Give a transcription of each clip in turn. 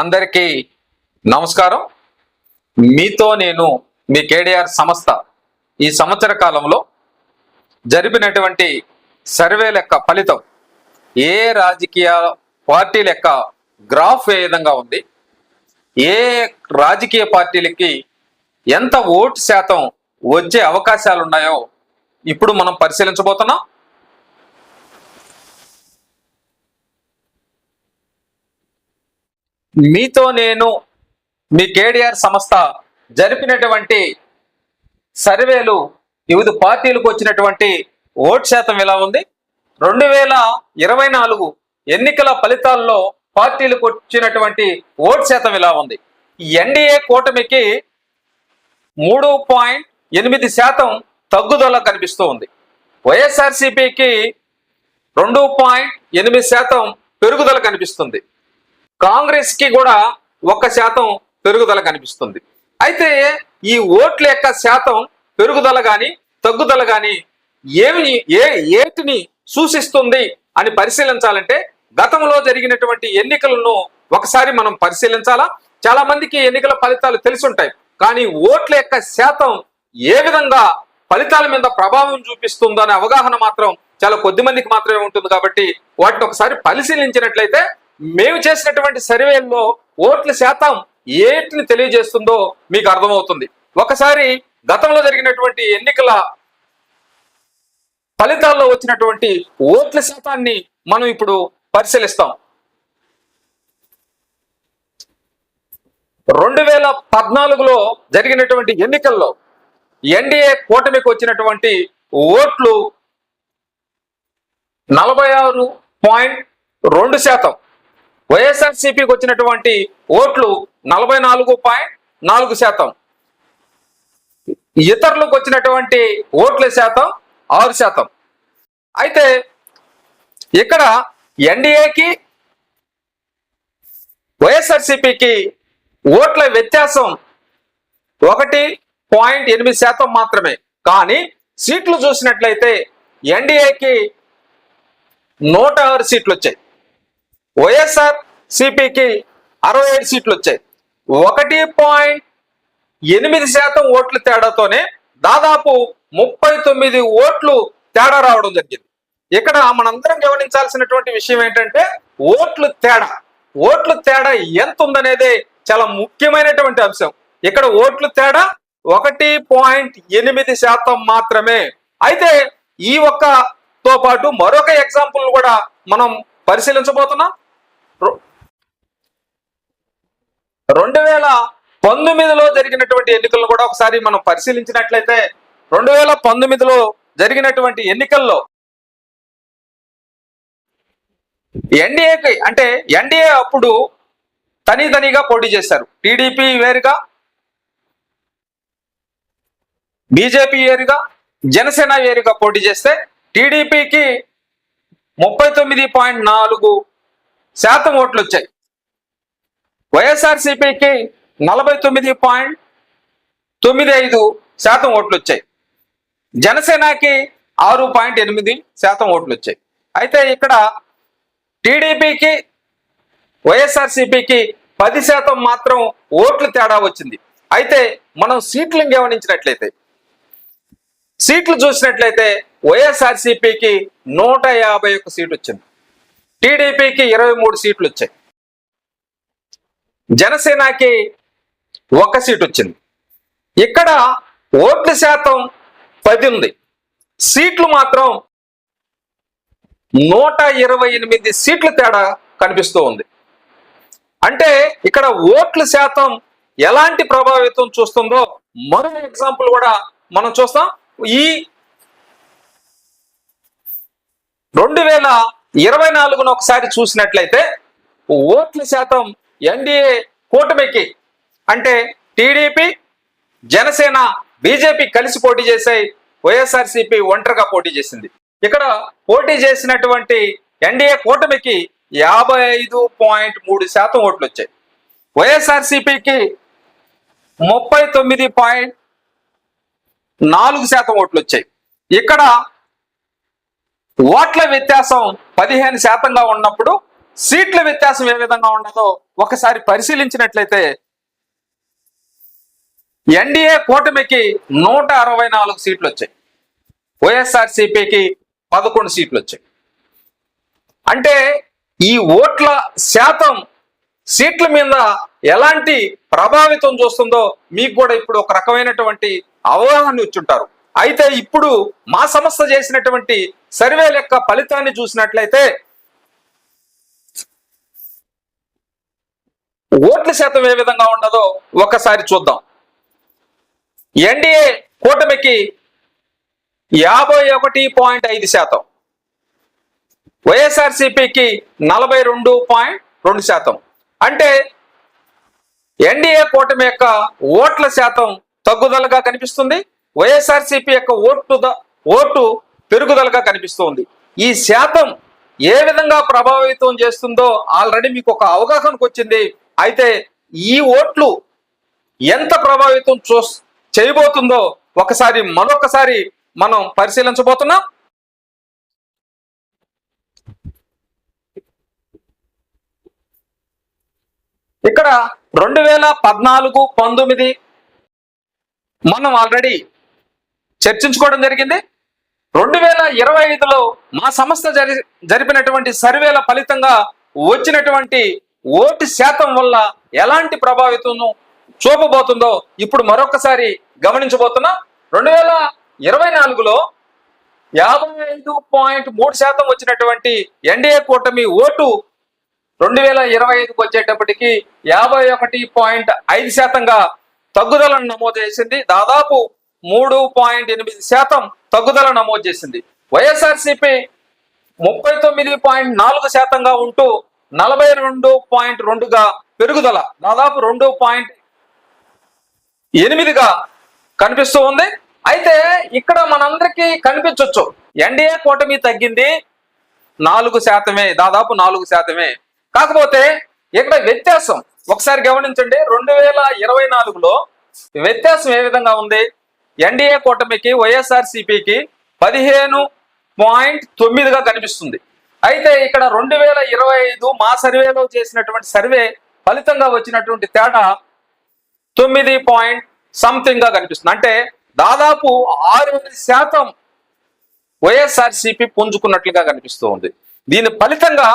అందరికీ నమస్కారం. మీతో నేను మీ కేడిఆర్ సంస్థ ఈ సంవత్సర కాలంలో జరిపినటువంటి సర్వే లెక్క ఫలితం ఏ రాజకీయ పార్టీ లెక్క గ్రాఫ్ ఏ విధంగా ఉంది? ఏ రాజకీయ పార్టీలకి ఎంత ఓటు శాతం వచ్చే అవకాశాలు ఉన్నాయో ఇప్పుడు మనం పరిశీలించబోతున్నాం. మీతో నేను మీ కేడిఆర్ సంస్థ జరిపినటువంటి సర్వేలు వివిధ పార్టీలకు వచ్చినటువంటి ఓటు శాతం ఎలా ఉంది? రెండు వేల ఇరవై నాలుగు ఎన్నికల ఫలితాల్లో పార్టీలకు వచ్చినటువంటి ఓటు శాతం ఎలా ఉంది? ఎన్డీఏ కూటమికి మూడు పాయింట్ ఎనిమిది శాతం తగ్గుదల కనిపిస్తూ ఉంది. వైఎస్ఆర్సీపీకి రెండు పాయింట్ ఎనిమిది శాతం పెరుగుదల కనిపిస్తుంది. కాంగ్రెస్కి కూడా ఒక శాతం పెరుగుదల కనిపిస్తుంది. అయితే ఈ ఓట్ల యొక్క శాతం పెరుగుదల గాని తగ్గుదల గాని ఏమి ఏ ఏటిని సూచిస్తుంది అని పరిశీలించాలంటే గతంలో జరిగినటువంటి ఎన్నికలను ఒకసారి మనం పరిశీలించాలా? చాలా మందికి ఎన్నికల ఫలితాలు తెలుసుంటాయి కానీ ఓట్ల యొక్క శాతం ఏ విధంగా ఫలితాల మీద ప్రభావం చూపిస్తుందో అవగాహన మాత్రం చాలా కొద్ది మందికి మాత్రమే ఉంటుంది కాబట్టి వాటిని ఒకసారి పరిశీలించినట్లయితే మేము చేసినటువంటి సర్వేల్లో ఓట్ల శాతం ఏటిని తెలియజేస్తుందో మీకు అర్థమవుతుంది. ఒకసారి గతంలో జరిగినటువంటి ఎన్నికల ఫలితాల్లో వచ్చినటువంటి ఓట్ల శాతాన్ని మనం ఇప్పుడు పరిశీలిస్తాం. రెండు వేల పద్నాలుగులో జరిగినటువంటి ఎన్నికల్లో ఎన్డీఏ కూటమికి వచ్చినటువంటి ఓట్లు నలభై ఆరు పాయింట్ రెండు శాతం. వైఎస్ఆర్సీపీకి వచ్చినటువంటి ఓట్లు నలభై నాలుగు పాయింట్ నాలుగు శాతం. ఇతరులకు వచ్చినటువంటి ఓట్ల శాతం ఆరు శాతం. అయితే ఇక్కడ ఎన్డీఏకి వైఎస్ఆర్సీపీకి ఓట్ల వ్యత్యాసం ఒకటి పాయింట్ ఎనిమిది శాతం మాత్రమే. కానీ సీట్లు చూసినట్లయితే ఎన్డీఏకి నూట ఆరు సీట్లు వచ్చాయి వైఎస్ఆర్ సిపికి అరవై ఏడు సీట్లు వచ్చాయి. ఒకటి పాయింట్ ఎనిమిది శాతం ఓట్ల తేడాతోనే దాదాపు ముప్పై తొమ్మిది ఓట్లు తేడా రావడం జరిగింది. ఇక్కడ మనందరం గమనించాల్సినటువంటి విషయం ఏంటంటే ఓట్లు తేడా. ఓట్లు తేడా ఎంత ఉందనేది చాలా ముఖ్యమైనటువంటి అంశం. ఇక్కడ ఓట్లు తేడా ఒకటి పాయింట్ ఎనిమిది శాతం మాత్రమే. అయితే ఈ ఒక్కతో పాటు మరొక ఎగ్జాంపుల్ కూడా మనం పరిశీలించబోతున్నాం. రెండు వేల పంతొమ్మిదిలో జరిగినటువంటి ఎన్నికలను కూడా ఒకసారి మనం పరిశీలించినట్లయితే రెండు వేల పంతొమ్మిదిలో జరిగినటువంటి ఎన్నికల్లో ఎన్డీఏకి అంటే ఎన్డీఏ అప్పుడు తనితనిగా పోటీ చేశారు. టీడీపీ వేరుగా బీజేపీ వేరుగా జనసేన వేరుగా పోటీ చేస్తే టీడీపీకి ముప్పై తొమ్మిది పాయింట్ నాలుగు శాతం ఓట్లు వచ్చాయి. వైఎస్ఆర్సీపీకి నలభై తొమ్మిది పాయింట్ తొమ్మిది ఐదు శాతం ఓట్లు వచ్చాయి. జనసేనకి ఆరు పాయింట్ ఎనిమిది శాతం ఓట్లు వచ్చాయి. అయితే ఇక్కడ టీడీపీకి వైఎస్ఆర్సీపీకి పది శాతం మాత్రం ఓట్లు తేడా వచ్చింది. అయితే మనం సీట్లు గమనించినట్లయితే సీట్లు చూసినట్లయితే వైఎస్ఆర్సీపీకి నూట యాభై ఒక్క సీట్ వచ్చింది. టీడీపీకి ఇరవై మూడు సీట్లు వచ్చాయి. జనసేనకి ఒక సీట్ వచ్చింది. ఇక్కడ ఓట్ల శాతం పది ఉంది. సీట్లు మాత్రం నూట ఇరవై ఎనిమిది సీట్ల తేడా కనిపిస్తూ ఉంది. అంటే ఇక్కడ ఓట్ల శాతం ఎలాంటి ప్రభావితం చూస్తుందో మరో ఎగ్జాంపుల్ కూడా మనం చూస్తాం. ఈ రెండు వేల ఇరవై నాలుగును ఒకసారి చూసినట్లయితే ఓట్ల శాతం ఎన్డీఏ కూటమికి అంటే టీడీపీ జనసేన బీజేపీ కలిసి పోటీ చేసాయి వైఎస్ఆర్సీపీ ఒంటరిగా పోటీ చేసింది. ఇక్కడ పోటీ చేసినటువంటి ఎన్డీఏ కూటమికి యాభై ఐదు పాయింట్ మూడు శాతం ఓట్లు వచ్చాయి వైఎస్ఆర్సీపీకి ముప్పై తొమ్మిది పాయింట్ నాలుగు శాతం ఓట్లు వచ్చాయి ఇక్కడ ఓట్ల వ్యత్యాసం పదిహేను శాతంగా ఉన్నప్పుడు సీట్ల వ్యత్యాసం ఏ విధంగా ఉండదో ఒకసారి పరిశీలించినట్లయితే ఎన్డీఏ కూటమికి నూట అరవై నాలుగు సీట్లు వచ్చాయి. వైఎస్ఆర్ పదకొండు సీట్లు వచ్చాయి. అంటే ఈ ఓట్ల శాతం సీట్ల మీద ఎలాంటి ప్రభావితం చూస్తుందో మీకు కూడా ఇప్పుడు ఒక రకమైనటువంటి అవగాహన వచ్చుంటారు అయితే ఇప్పుడు మా సంస్థ చేసినటువంటి సర్వే లెక్క ఫలితాన్ని చూసినట్లయితే ఓట్ల శాతం ఏ విధంగా ఉండదో ఒకసారి చూద్దాం. ఎన్డీఏ కూటమికి యాభై ఒకటి పాయింట్ ఐదు శాతం. వైఎస్ఆర్సిపికి నలభై రెండు పాయింట్ రెండు శాతం. అంటే ఎన్డీఏ కూటమి యొక్క ఓట్ల శాతం తగ్గుదలగా కనిపిస్తుంది. వైఎస్ఆర్సిపి యొక్క ఓటు ఓటు పెరుగుదలగా కనిపిస్తుంది. ఈ శాతం ఏ విధంగా ప్రభావితం చేస్తుందో ఆల్రెడీ మీకు ఒక అవగాహనకు వచ్చింది. అయితే ఈ ఓట్లు ఎంత ప్రభావితం చూ చేయబోతుందో ఒకసారి మరొకసారి మనం పరిశీలించబోతున్నాం. ఇక్కడ రెండు వేల పద్నాలుగు పంతొమ్మిది మనం ఆల్రెడీ చర్చించుకోవడం జరిగింది. రెండు వేల ఇరవై ఐదులో మా సంస్థ జరి జరిపినటువంటి సర్వేల ఫలితంగా వచ్చినటువంటి ఓటు శాతం వల్ల ఎలాంటి ప్రభావితం చూపబోతుందో ఇప్పుడు మరొకసారి గమనించబోతున్నా. రెండు వేల ఇరవై నాలుగులో యాభై ఐదు పాయింట్ మూడు శాతం వచ్చినటువంటి ఎన్డీఏ కూటమి ఓటు రెండు వేల ఇరవై ఐదుకు వచ్చేటప్పటికి యాభై ఒకటి పాయింట్ ఐదు శాతంగా తగ్గుదలను నమోదు చేసింది. దాదాపు మూడు పాయింట్ ఎనిమిది శాతం తగ్గుదల నమోదు చేసింది. వైఎస్ఆర్సిపి ముప్పై తొమ్మిది పాయింట్ నాలుగు శాతంగా ఉంటూ నలభై రెండు పాయింట్ రెండుగా పెరుగుదల దాదాపు రెండు పాయింట్ ఎనిమిదిగా కనిపిస్తూ ఉంది. అయితే ఇక్కడ మనందరికీ కనిపించవచ్చు ఎన్డీఏ కూటమి తగ్గింది నాలుగు శాతమే దాదాపు నాలుగు శాతమే. కాకపోతే ఇక్కడ వ్యత్యాసం ఒకసారి గమనించండి రెండు వేల ఇరవై నాలుగులో వ్యత్యాసం ఏ విధంగా ఉంది? ఎన్డీఏ కూటమికి వైఎస్ఆర్ సిపికి పదిహేను పాయింట్ తొమ్మిదిగా కనిపిస్తుంది. అయితే ఇక్కడ రెండు వేల ఇరవై ఐదు మా సర్వేలో చేసినటువంటి సర్వే ఫలితంగా వచ్చినటువంటి తేడా తొమ్మిది పాయింట్ సంథింగ్గా కనిపిస్తుంది. అంటే దాదాపు ఆరు శాతం వైఎస్ఆర్సీపీ పుంజుకున్నట్లుగా కనిపిస్తూ ఉంది. దీని ఫలితంగా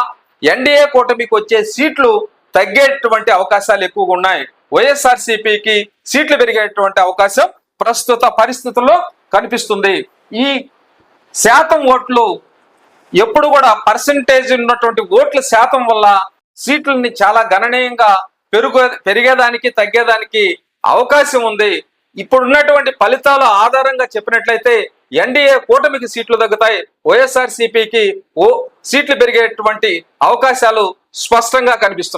ఎన్డీఏ కూటమికి వచ్చే సీట్లు తగ్గేటువంటి అవకాశాలు ఎక్కువగా ఉన్నాయి. వైఎస్ఆర్సీపీకి సీట్లు పెరిగేటువంటి అవకాశం ప్రస్తుత పరిస్థితుల్లో కనిపిస్తుంది. ఈ శాతం ఓట్లు ఎప్పుడు కూడా పర్సంటేజ్ ఉన్నటువంటి ఓట్ల శాతం వల్ల సీట్లని చాలా గణనీయంగా పెరుగు పెరిగేదానికి తగ్గేదానికి అవకాశం ఉంది. ఇప్పుడు ఉన్నటువంటి ఫలితాల ఆధారంగా చెప్పినట్లయితే ఎన్డీఏ కూటమికి సీట్లు తగ్గుతాయి వైఎస్ఆర్ సిపికి ఓ సీట్లు పెరిగేటువంటి అవకాశాలు స్పష్టంగా కనిపిస్తున్నాయి.